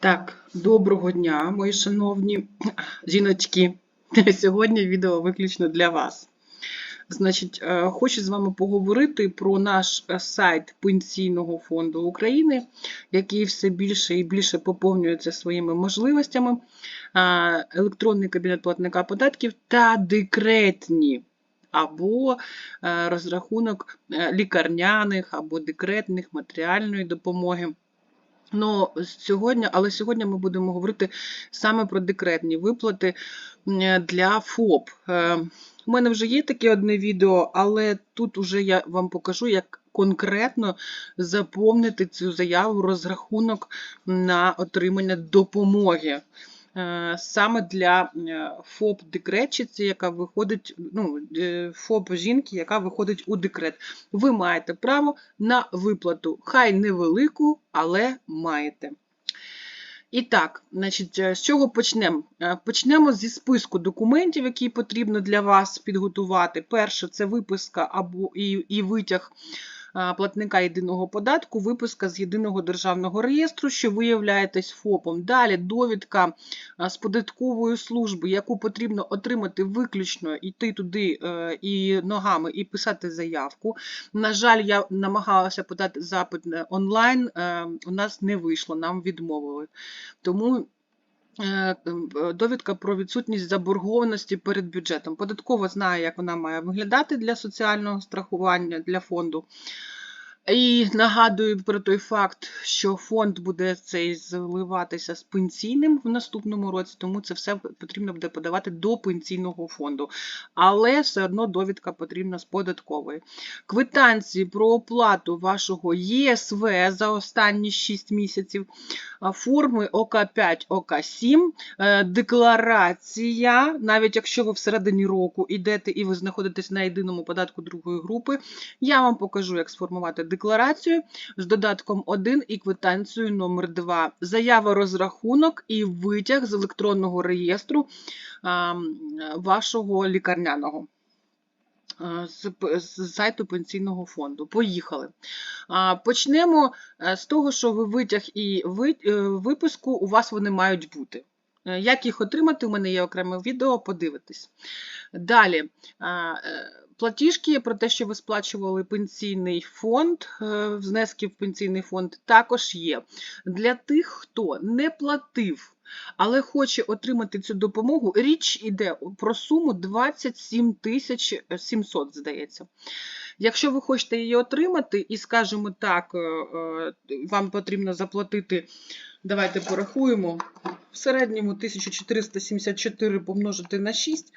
Так, доброго дня, мої шановні жіночки. Сьогодні відео виключно для вас. Значить, е, хочу з вами поговорити про наш е, сайт Пенсійного фонду України, який все більше і більше поповнюється своїми можливостями, електронний кабінет платника податків та декретні. Або е, розрахунок лікарняних або декретних матеріальної допомоги. Ну, сьогодні, але сьогодні ми будемо говорити саме про декретні виплати для ФОП. Е, У мене вже є таке одне відео, але тут уже я вам покажу, як конкретно заповнити цю заяву розрахунок на отримання допомоги. Е, Саме для е, ФОП декретчиці, яка виходить, ну, е, ФОП жінки, яка виходить у декрет. Ви маєте право на виплату, хай невелику, але маєте. І так, значить, з чого почнемо? Почнемо зі списку документів, які потрібно для вас підготувати. Перше це виписка або і, і витяг платника єдиного податку, виписка з єдиного державного реєстру, що ви являєтесь ФОПом. Далі довідка з податкової служби, яку потрібно отримати виключно, йти туди е, і ногами, і писати заявку. На жаль, я намагалася подати запит онлайн, е, у нас не вийшло, нам відмовили. Тому довідка про відсутність заборгованості перед бюджетом. Податкова знає, як вона має виглядати для соціального страхування для фонду. І нагадую про той факт, що фонд буде цей зливатися з пенсійним в наступному році, тому це все потрібно буде подавати до пенсійного фонду. Але все одно довідка потрібна з податкової. Квитанції про оплату вашого ЄСВ за останні 6 місяців, форми ОК5, ОК7, е, декларація, навіть якщо ви всередині року йдете і ви знаходитесь на єдиному податку другої групи, я вам покажу, як сформувати декларацію з додатком 1 і квитанцією номер 2 Заява розрахунок і витяг з електронного реєстру вашого лікарняного. З, з сайту пенсійного фонду. Поїхали. Почнемо е, з того, що ви витяг і е, виписку у вас вони мають бути. Е, Як їх отримати? У мене є окреме відео, подивитись. Далі. Платіжки про те, що ви сплачували пенсійний фонд, е, внески в пенсійний фонд, також є. Для тих, хто не платив, але хоче отримати цю допомогу, річ іде про суму 27 тисяч 700, здається. Якщо ви хочете її отримати, і, скажімо так, е, е, вам потрібно заплатити, давайте порахуємо, в середньому 1474 помножити на 6,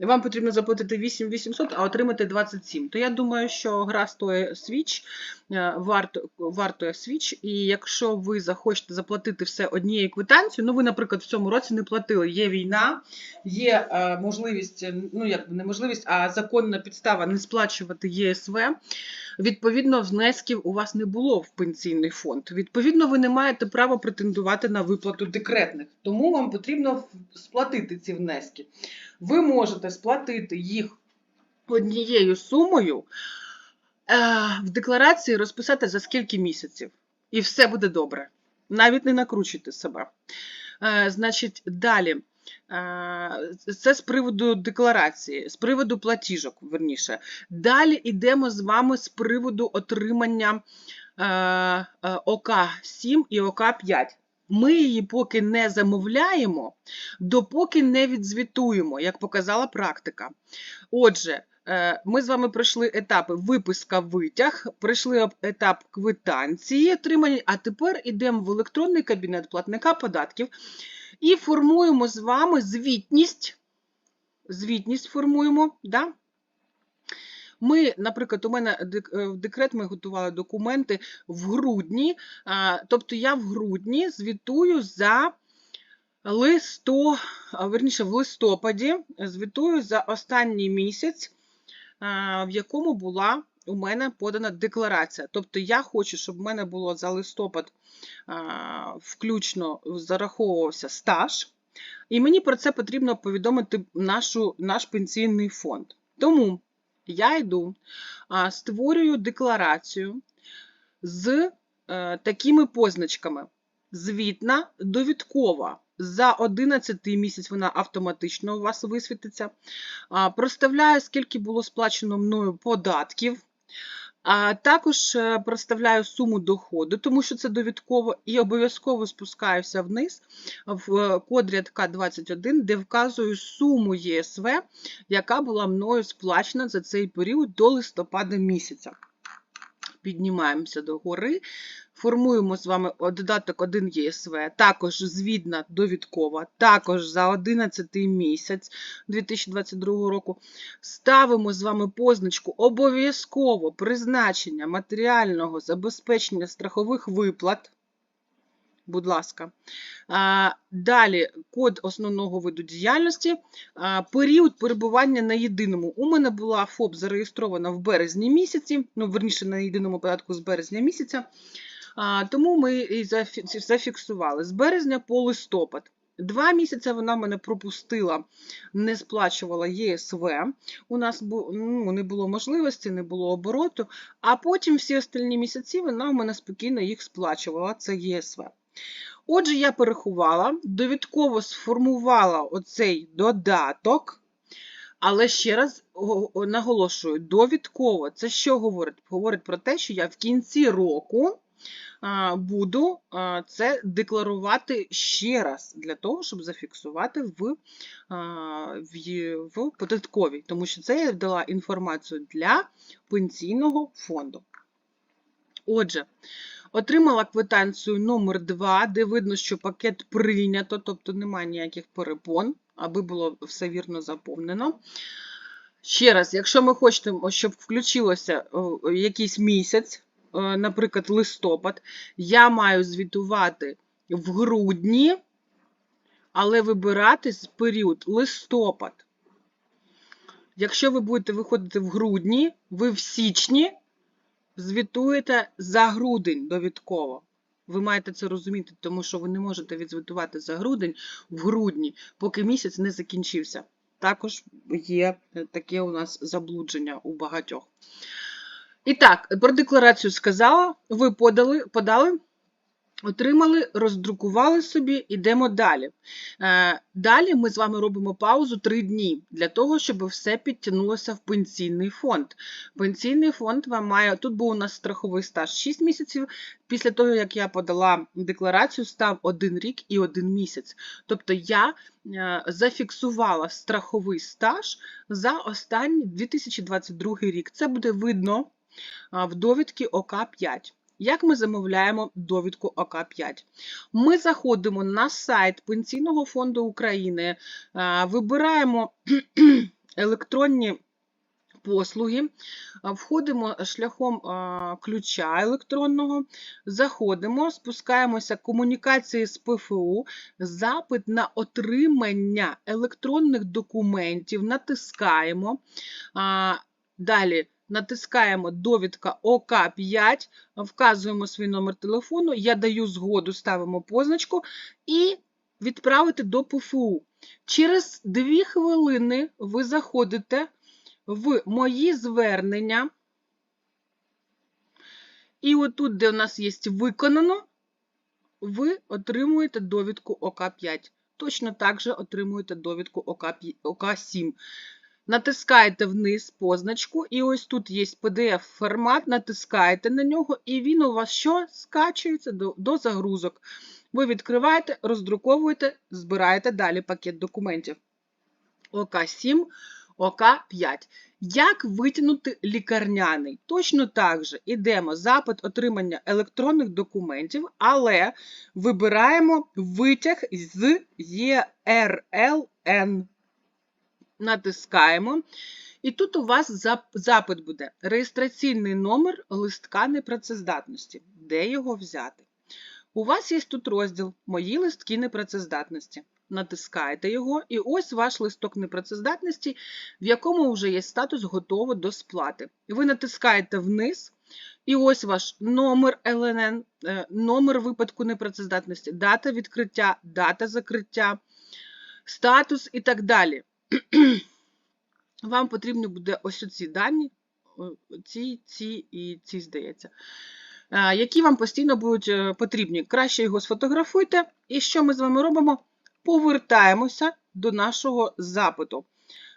вам потрібно заплатити 8800, а отримати 27. То я думаю, що гра стоїть свіч, е, варто, вартує свіч, і якщо ви захочете заплатити все однією квитанцією, ну ви, наприклад, в цьому році не платили, є війна, є е, можливість, е, ну як не можливість, а законна підстава не сплачувати ЄСВ. Відповідно, внесків у вас не було в пенсійний фонд. Відповідно, ви не маєте права претендувати на виплату декретних, тому вам потрібно сплатити ці внески. Ви можете сплатити їх однією сумою е, в декларації розписати за скільки місяців, і все буде добре. Навіть не накручуйте себе. Е, Значить, далі. Е, Це з приводу декларації, з приводу платіжок, верніше. Далі йдемо з вами з приводу отримання е, ОК-7 і ОК-5. Ми її поки не замовляємо, допоки не відзвітуємо, як показала практика. Отже, е, ми з вами пройшли етапи виписка витяг, пройшли етап квитанції отримання, а тепер йдемо в електронний кабінет платника податків і формуємо з вами звітність. Звітність формуємо, да? Ми, наприклад, у мене е, в декрет ми готували документи в грудні, тобто я в грудні звітую за листо, верніше, в листопаді звітую за останній місяць, в якому була у мене подана декларація. Тобто я хочу, щоб в мене було за листопад включно зараховувався стаж, і мені про це потрібно повідомити нашу, наш пенсійний фонд. Тому я йду, створюю декларацію з е, такими позначками. звітна, довідкова. За 11 місяць вона автоматично у вас висвітиться. Проставляю, скільки було сплачено мною податків. Також е, проставляю суму доходу, тому що це довідково, і обов'язково спускаюся вниз в е, код рядка 21, де вказую суму ЄСВ, яка була мною сплачена за цей період до листопада місяця. Піднімаємося до гори, формуємо з вами додаток 1 ЄСВ, також звідна довідкова, також за 11 місяць 2022 року. Ставимо з вами позначку обов'язково призначення матеріального забезпечення страхових виплат. Будь ласка. Далі код основного виду діяльності. Період перебування на єдиному. У мене була ФОП зареєстрована в березні місяці, ну, верніше, на єдиному податку з березня місяця. Тому ми і зафіксували з березня по листопад. Два місяці вона мене пропустила, не сплачувала ЄСВ. У нас ну, не було можливості, не було обороту. А потім всі остальні місяці вона у мене спокійно їх сплачувала. Це ЄСВ. Отже, я перерахувала, довідково сформувала оцей додаток. Але ще раз наголошую, довідково це що говорить? Говорить про те, що я в кінці року буду це декларувати ще раз для того, щоб зафіксувати в, в, в податковій, тому що це я дала інформацію для пенсійного фонду. Отже, отримала квитанцію номер 2, де видно, що пакет прийнято, тобто немає ніяких перепон, аби було все вірно заповнено. Ще раз, якщо ми хочемо, щоб включилося якийсь місяць, наприклад, листопад, я маю звітувати в грудні, але вибирати період листопад. Якщо ви будете виходити в грудні, ви в січні звітуєте за грудень довідково. Ви маєте це розуміти, тому що ви не можете відзвітувати за грудень в грудні, поки місяць не закінчився. Також є е, таке у нас заблудження у багатьох. І так, про декларацію сказала, ви подали, подали, отримали, роздрукували собі, йдемо далі. Е, Далі ми з вами робимо паузу 3 дні для того, щоб все підтягнулося в пенсійний фонд. Пенсійний фонд вам має, тут був у нас страховий стаж 6 місяців, після того, як я подала декларацію, став 1 рік і 1 місяць. Тобто я е, зафіксувала страховий стаж за останній 2022 рік. Це буде видно в довідці ОК5. Як ми замовляємо довідку ОК5? Ми заходимо на сайт Пенсійного фонду України, вибираємо електронні послуги, входимо шляхом ключа електронного, заходимо, спускаємося комунікації з ПФУ, запит на отримання електронних документів, натискаємо. Далі натискаємо довідка ОК5, вказуємо свій номер телефону, я даю згоду, ставимо позначку і відправити до ПФУ. Через 2 хвилини ви заходите в мої звернення. І отут, де у нас є виконано, ви отримуєте довідку ОК5. Точно так же отримуєте довідку ОК7. Натискаєте вниз позначку, і ось тут є PDF-формат, натискаєте на нього, і він у вас що? Скачується до, до загрузок. Ви відкриваєте, роздруковуєте, збираєте далі пакет документів. ОК7, ОК5. Як витягнути лікарняний? Точно так же йдемо запит отримання електронних документів, але вибираємо витяг з ЄРЛН. Натискаємо. І тут у вас запит буде реєстраційний номер листка непрацездатності. Де його взяти? У вас є тут розділ Мої листки непрацездатності. Натискаєте його, і ось ваш листок непрацездатності, в якому вже є статус готово до сплати. Ви натискаєте вниз, і ось ваш номер ЛНН, е, номер випадку непрацездатності, дата відкриття, дата закриття, статус і так далі. Вам потрібні буде ось ці дані, ці, ці і ці, здається. е, які вам постійно будуть е, потрібні. Краще його сфотографуйте. І що ми з вами робимо? Повертаємося до нашого запиту.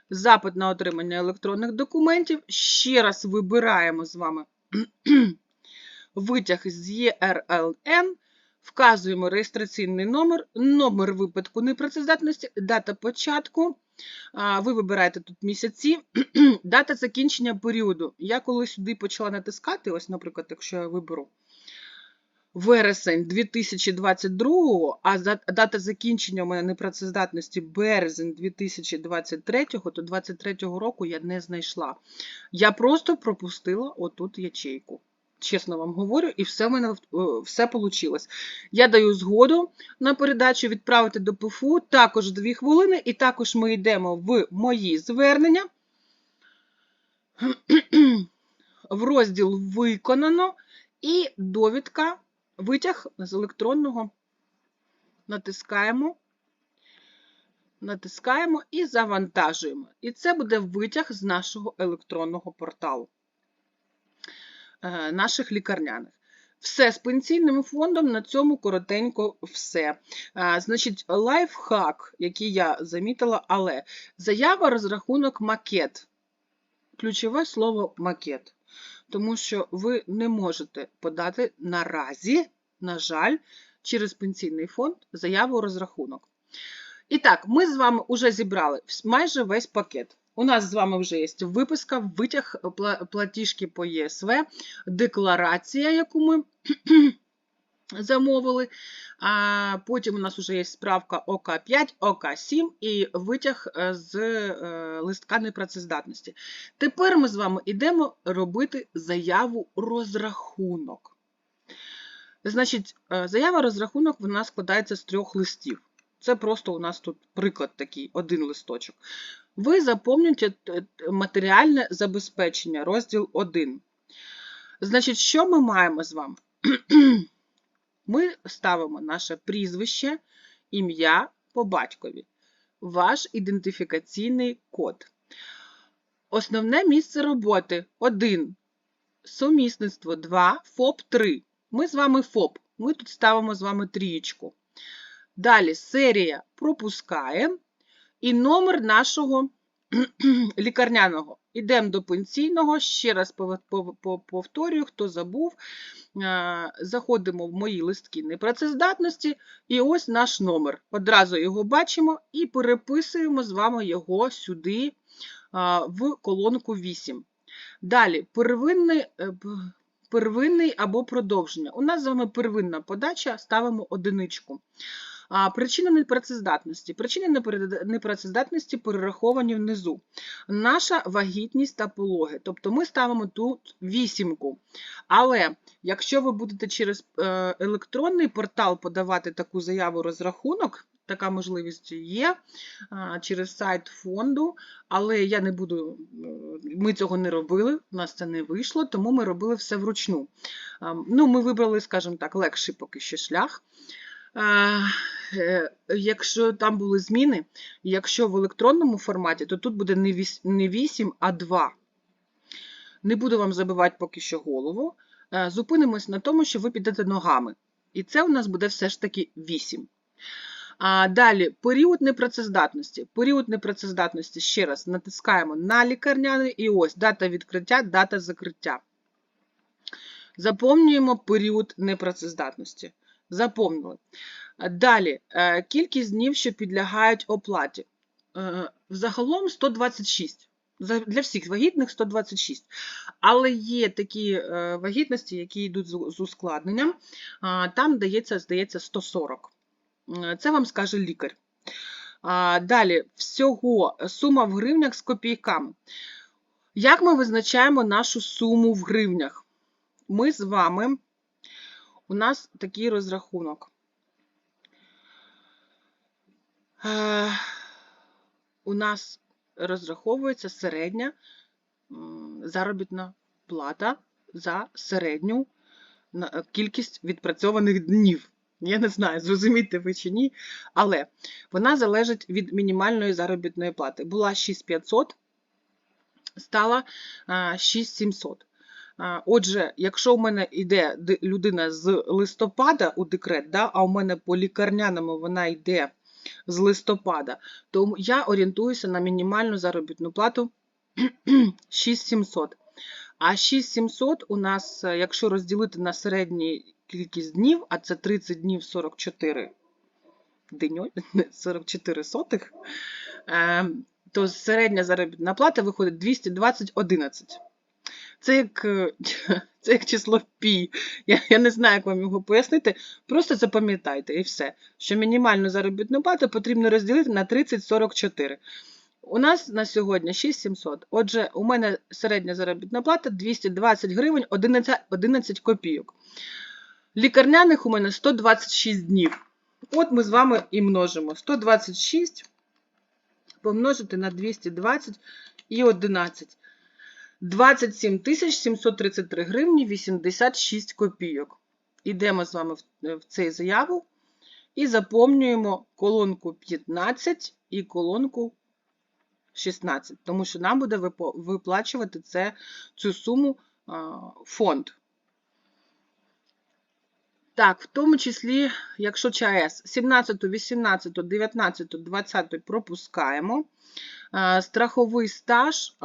Запит на отримання електронних документів. Ще раз вибираємо з вами витяг з ЄРЛН, вказуємо реєстраційний номер, номер випадку непрацездатності, дата початку. Ви вибираєте тут місяці, дата закінчення періоду. Я коли сюди почала натискати, ось, наприклад, якщо я виберу вересень 2022, а дата закінчення у мене непрацездатності березень 2023, то 23 року я не знайшла. Я просто пропустила отут ячейку. Чесно вам говорю, і все в мене е, все вийшло. Я даю згоду на передачу відправити до ПФУ також 2 хвилини, і також ми йдемо в мої звернення. В розділ виконано і довідка, витяг з електронного натискаємо, натискаємо і завантажуємо. І це буде витяг з нашого електронного порталу наших лікарняних. Все з пенсійним фондом на цьому коротенько все. А, значить, лайфхак, який я замітила, але заява, розрахунок, макет. Ключове слово макет. Тому що ви не можете подати наразі, на жаль, через пенсійний фонд заяву розрахунок. І так, ми з вами вже зібрали майже весь пакет. У нас з вами вже є виписка, витяг платіжки по ЄСВ, декларація, яку ми замовили. А потім у нас вже є справка ОК5, ОК7 і витяг е, з е, листка непрацездатності. Тепер ми з вами йдемо робити заяву розрахунок. Значить, е, заява розрахунок вона складається з трьох листів. Це просто у нас тут приклад такий, один листочок. Ви заповнюєте т- т- матеріальне забезпечення, розділ 1. Значить, що ми маємо з вами? Ми ставимо наше прізвище, ім'я по батькові, ваш ідентифікаційний код. Основне місце роботи 1. Сумісництво 2, ФОП 3. Ми з вами ФОП. Ми тут ставимо з вами трієчку. Далі серія пропускаємо і номер нашого лікарняного. Ідемо до пенсійного, ще раз пов- пов- пов- повторюю, хто забув. Заходимо в мої листки непрацездатності, і ось наш номер. Одразу його бачимо і переписуємо з вами його сюди в колонку 8. Далі, первинний, е, первинний або продовження. У нас з вами первинна подача, ставимо одиничку. А, Причина непрацездатності. Причини непрацездатності перераховані внизу. Наша вагітність та пологи. Тобто ми ставимо тут вісімку. Але якщо ви будете через е, електронний портал подавати таку заяву розрахунок, така можливість є а, через сайт фонду, але я не буду, е, ми цього не робили, у нас це не вийшло, тому ми робили все вручну. А, Ну, ми вибрали, скажімо так, легший поки що шлях. Е, Якщо там були зміни, якщо в електронному форматі, то тут буде не 8, а 2. Не буду вам забивати поки що голову. Е, Зупинимось на тому, що ви підете ногами. І це у нас буде все ж таки 8. А далі період непрацездатності. Період непрацездатності ще раз натискаємо на лікарняний і ось дата відкриття, дата закриття. Заповнюємо період непрацездатності. Заповнили. Далі е, кількість днів, що підлягають оплаті. Е, Взагалом 126. Для всіх вагітних 126. Але є такі е, вагітності, які йдуть з ускладненням. Там дається, здається, 140. Е, Це вам скаже лікар. Далі, всього сума в гривнях з копійками. Як ми визначаємо нашу суму в гривнях? Ми з вами, у нас такий розрахунок. Е, У нас розраховується середня заробітна плата за середню е, кількість відпрацьованих днів. Я не знаю, зрозумієте ви чи ні, але вона залежить від мінімальної заробітної плати. Була 6500, стала 6700. Отже, якщо у мене йде людина з листопада у декрет, да, а у мене по лікарняному вона йде з листопада, то я орієнтуюся на мінімальну заробітну плату 6700. А 6700 у нас, е, якщо розділити на середню кількість днів, а це 30 днів 44 деньо, 44 сотих, е, то середня заробітна плата виходить 220,11. Це як, е, це як число пі. Я, я не знаю, як вам його пояснити. Просто запам'ятайте і все. Що мінімальну заробітну плату потрібно розділити на 30,44. У нас на сьогодні 6700. Отже, у мене середня заробітна плата 220 гривень 11, 11 копійок. Лікарняних у мене 126 днів. От ми з вами і множимо. 126 помножити на 220 і 11. 27 733 гривні 86 копійок. Йдемо з вами в, цей заяву і заповнюємо колонку 15 і колонку 16, тому що нам буде виплачувати це, цю суму фонд. Так, в тому числі, якщо ЧАЕС 17, 18, 19, 20 пропускаємо, страховий стаж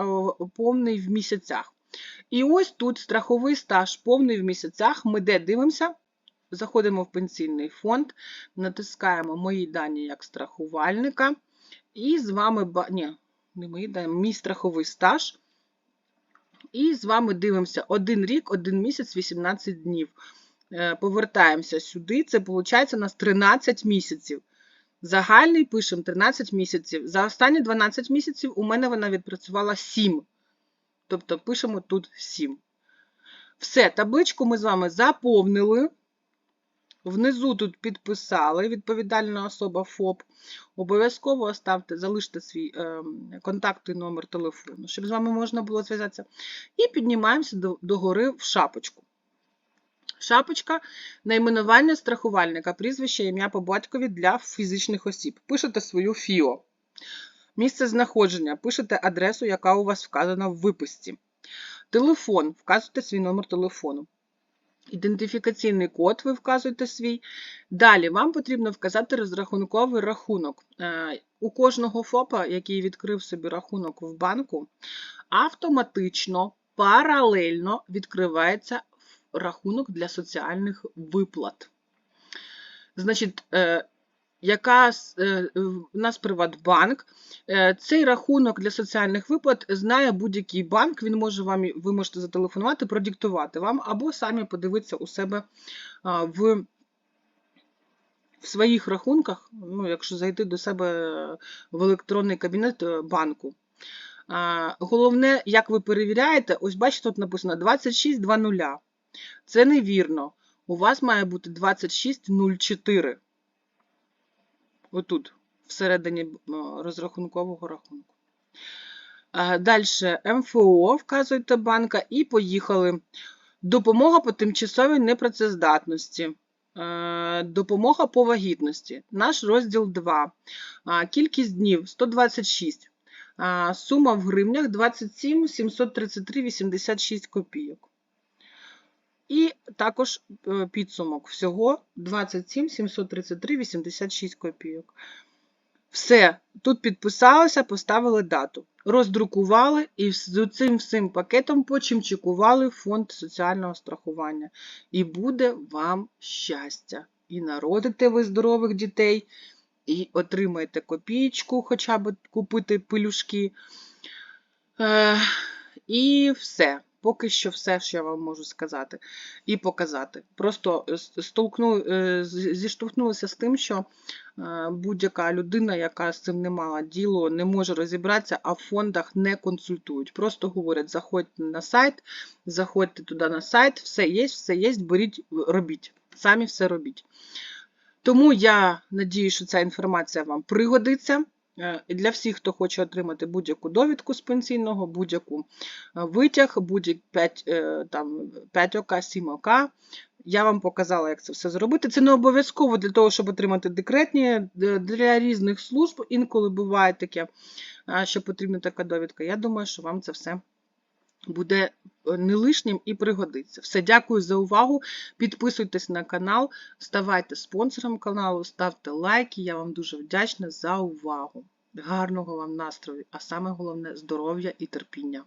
повний в місяцях. І ось тут страховий стаж повний в місяцях. Ми де дивимося? Заходимо в пенсійний фонд, натискаємо мої дані як страхувальника. І з вами, ні, не мої дані, мій страховий стаж. І з вами дивимося один рік, один місяць, 18 днів. Е, Повертаємося сюди. Це виходить у нас 13 місяців. Загальний пишемо 13 місяців. За останні 12 місяців у мене вона відпрацювала 7. Тобто пишемо тут 7. Все, табличку ми з вами заповнили. Внизу тут підписали відповідальна особа ФОП. Обов'язково оставте, залиште свій е, контакт і номер телефону, щоб з вами можна було зв'язатися. І піднімаємося до, догори в шапочку. Шапочка найменування страхувальника, прізвище, ім'я по батькові для фізичних осіб. Пишете свою ФІО. Місце знаходження, пишете адресу, яка у вас вказана в виписці. Телефон, вказуєте свій номер телефону. Ідентифікаційний код ви вказуєте свій. Далі вам потрібно вказати розрахунковий рахунок. Е, У кожного ФОПа, який відкрив собі рахунок в банку, автоматично, паралельно відкривається рахунок для соціальних виплат. Значить, е, яка с- е, нас Приватбанк. Е, Цей рахунок для соціальних виплат знає будь-який банк. Він може вам, ви можете зателефонувати, продиктувати вам, або самі подивитися у себе в, в своїх рахунках, ну, якщо зайти до себе в електронний кабінет банку. Головне, як ви перевіряєте, ось бачите, тут написано 26.00. Це невірно. У вас має бути 26.04 отут, всередині е, розрахункового рахунку. Далі МФО вказуєте банка і поїхали. Допомога по тимчасовій непрацездатності. Е, Допомога по вагітності. Наш розділ 2. Кількість днів 126. Сума в гривнях 27 733 86 копійок. І також е, підсумок всього 27 733 86 копійок. Все, тут підписалися, поставили дату. Роздрукували і з цим всім пакетом почимчикували фонд соціального страхування. І буде вам щастя. І народите ви здорових дітей, і отримаєте копієчку, хоча б купити пилюшки. І все. Поки що все, що я вам можу сказати і показати. Просто с- столкну, е, зіштовхнулася з тим, що е, будь-яка людина, яка з цим не мала діло, не може розібратися, а в фондах не консультують. Просто говорять: заходьте на сайт, заходьте туди на сайт, все є, все є, беріть, робіть. Самі все робіть. Тому я надію, що ця інформація вам пригодиться. Е, Для всіх, хто хоче отримати будь-яку довідку з пенсійного, будь-яку е, витяг, будь-які 5, там, 5 ОК, 7 ОК. Я вам показала, як це все зробити. Це не обов'язково для того, щоб отримати декретні е, для різних служб. Інколи буває таке, що потрібна така довідка. Я думаю, що вам це все буде е, не лишнім і пригодиться. Все, дякую за увагу. Підписуйтесь на канал, ставайте спонсором каналу, ставте лайки. Я вам дуже вдячна за увагу. Гарного вам настрою, а саме головне здоров'я і терпіння.